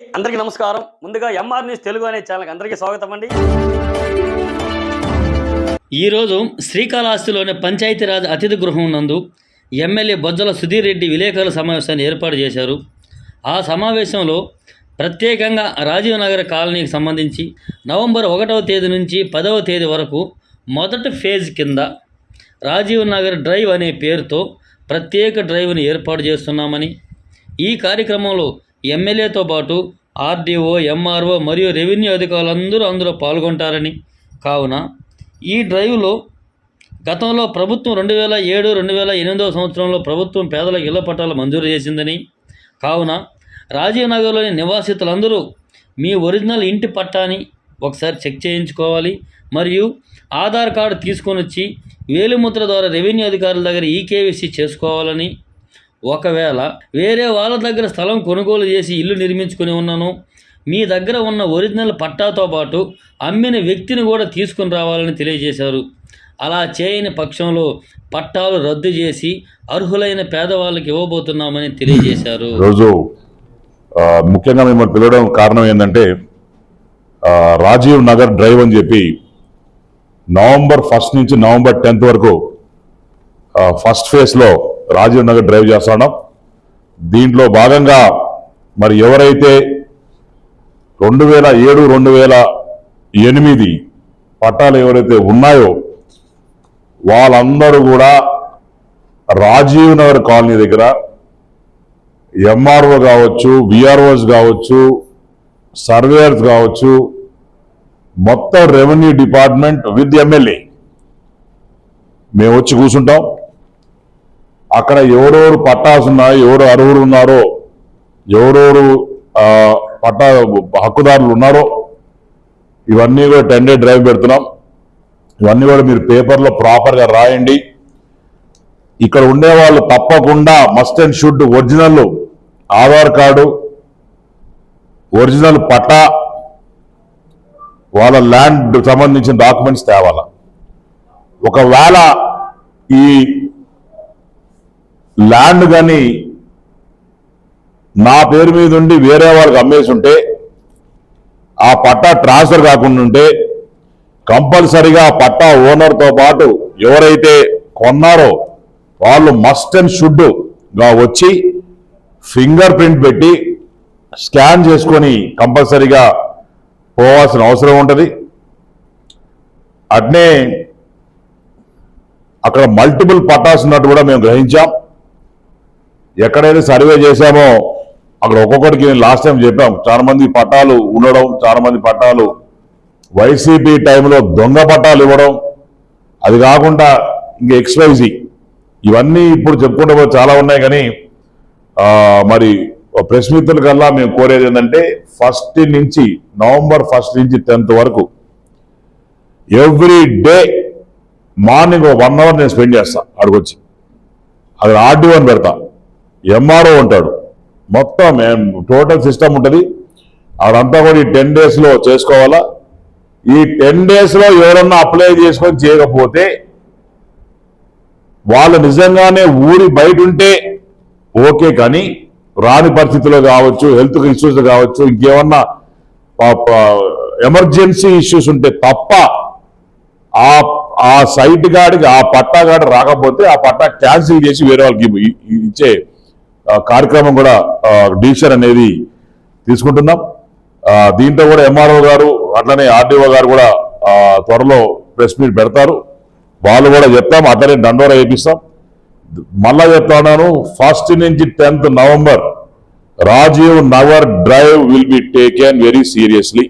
అందరికీ నమస్కారం. ముందుగా ఎంఆర్ న్యూస్ తెలుగు అనే ఛానల్కి అందరికీ స్వాగతం అండి. ఈరోజు శ్రీకాళహస్తిలోని పంచాయతీరాజ్ అతిథి గృహం నందు ఎమ్మెల్యే బొజ్జల సుధీర్ రెడ్డి విలేకరుల సమావేశాన్ని ఏర్పాటు చేశారు. ఆ సమావేశంలో ప్రత్యేకంగా రాజీవ్ నగర్ కాలనీకి సంబంధించి నవంబర్ ఒకటవ తేదీ నుంచి పదవ తేదీ వరకు మొదటి ఫేజ్ కింద రాజీవ్ నగర్ డ్రైవ్ అనే పేరుతో ప్రత్యేక డ్రైవ్ని ఏర్పాటు చేస్తున్నామని ఈ కార్యక్రమంలో ఎమ్మెల్యేతో పాటు ఆర్డీఓ ఎంఆర్ఓ మరియు రెవెన్యూ అధికారులందరూ అందులో పాల్గొంటారని. కావున ఈ డ్రైవ్లో గతంలో ప్రభుత్వం రెండు వేల ఏడు రెండు వేల ఎనిమిదవ సంవత్సరంలో ప్రభుత్వం పేదలకు ఇళ్ళ పట్టాలు మంజూరు చేసిందని. కావున రాజీవ్ నగర్లోని నివాసితులందరూ మీ ఒరిజినల్ ఇంటి పట్టాని ఒకసారి చెక్ చేయించుకోవాలి. మరియు ఆధార్ కార్డు తీసుకొని వచ్చి వేలిముద్ర ద్వారా రెవెన్యూ అధికారుల దగ్గర ఈకేవీసీ చేసుకోవాలని ఒకవేళ వేరే వాళ్ళ దగ్గర స్థలం కొనుగోలు చేసి ఇల్లు నిర్మించుకుని ఉన్నాను మీ దగ్గర ఉన్న ఒరిజినల్ పట్టాతో పాటు అమ్మిన వ్యక్తిని కూడా తీసుకుని రావాలని తెలియజేశారు. అలా చేయని పక్షంలో పట్టాలు రద్దు చేసి అర్హులైన పేదవాళ్ళకి ఇవ్వబోతున్నామని తెలియజేశారు. రోజు ముఖ్యంగా మిమ్మల్ని పిలవడం కారణం ఏంటంటే రాజీవ్ నగర్ డ్రైవ్ అని చెప్పి నవంబర్ ఫస్ట్ నుంచి నవంబర్ టెన్త్ వరకు ఫస్ట్ ఫేజ్లో రాజీవ్ నగర్ డ్రైవ్ చేస్తున్నాం. దీంట్లో భాగంగా మరి ఎవరైతే రెండు వేల ఏడు రెండు వేల ఎనిమిది పట్టాలు ఎవరైతే ఉన్నాయో వాళ్ళందరూ కూడా రాజీవ్ నగర్ కాలనీ దగ్గర ఎంఆర్ఓ కావచ్చు విఆర్ఓస్ కావచ్చు సర్వేయర్స్ కావచ్చు మొత్తం రెవెన్యూ డిపార్ట్మెంట్ విత్ ఎమ్మెల్యే. మేము వచ్చి కూర్చుంటాం. అక్కడ ఎవరెవరు పట్టాస్ ఉన్నాయో ఎవరు అర్హులు ఉన్నారో ఎవరెవరు పట్టా హక్కుదారులు ఉన్నారో ఇవన్నీ కూడా టెన్ డే డ్రైవ్ పెడుతున్నాం. ఇవన్నీ కూడా మీరు పేపర్లో ప్రాపర్గా రాయండి. ఇక్కడ ఉండే వాళ్ళు తప్పకుండా must and should original Aadhaar card original పట్టా వాళ్ళ ల్యాండ్ సంబంధించిన డాక్యుమెంట్స్ తేవాల. ఒకవేళ ఈ ల్యాండ్ కానీ నా పేరు మీద ఉండి వేరే వాళ్ళకి అమ్మేసి ఉంటే ఆ పట్టా ట్రాన్స్ఫర్ కాకుండా ఉంటే కంపల్సరిగా ఆ పట్టా ఓనర్తో పాటు ఎవరైతే కొన్నారో వాళ్ళు మస్ట్ అండ్ షుడ్గా వచ్చి ఫింగర్ ప్రింట్ పెట్టి స్కాన్ చేసుకొని కంపల్సరిగా పోవాల్సిన అవసరం ఉంటుంది. అట్నే అక్కడ మల్టిపుల్ పట్టాస్ ఉన్నట్టు కూడా మేము గ్రహించాం. ఎక్కడైతే సర్వే చేశామో అక్కడ ఒక్కొక్కరికి లాస్ట్ టైం చెప్పాం చాలా మంది పట్టాలు ఉండడం చాలా మంది పట్టాలు వైసీపీ టైంలో దొంగ పట్టాలు ఇవ్వడం అది కాకుండా ఇంక ఎక్స్వైజీ ఇవన్నీ ఇప్పుడు చెప్పుకుంటే చాలా ఉన్నాయి కానీ మరి ప్రెస్ మిత్రుల కల్లా మేము కోరేది ఏంటంటే ఫస్ట్ నుంచి నవంబర్ ఫస్ట్ నుంచి టెన్త్ వరకు every day morning one hour నేను స్పెండ్ చేస్తాను అక్కడికి అది ఆర్డీఓ వన్ పెడతా. ఎంఆర్ఓ ఉంటాడు మొత్తం టోటల్ సిస్టమ్ ఉంటుంది. అదంతా కూడా ఈ టెన్ డేస్లో చేసుకోవాలా? ఈ టెన్ డేస్లో ఎవరన్నా అప్లై చేసుకొని చేయకపోతే వాళ్ళు నిజంగానే ఊరి బయట ఉంటే ఓకే కానీ రాని పరిస్థితుల్లో కావచ్చు హెల్త్ ఇష్యూస్ కావచ్చు ఇంకేమన్నా ఎమర్జెన్సీ ఇష్యూస్ ఉంటే తప్ప ఆ ఆ సైట్ గాడికి ఆ పట్టా గాడి రాకపోతే ఆ పట్టా క్యాన్సిల్ చేసి వేరే వాళ్ళకి ఇ- ఇచ్చే కార్యక్రమం కూడా డిసిషన్ అనేది తీసుకుంటున్నాం. దీంతో కూడా ఎంఆర్ఓ గారు అట్లనే ఆర్డీఓ గారు కూడా త్వరలో ప్రెస్ మీట్ పెడతారు. వాళ్ళు కూడా చెప్తాం అట్లనే దండోరా వేపిస్తాం మళ్ళా చెప్తాను ఫస్ట్ నుంచి tenth November Rajiv Nagar drive will be taken very seriously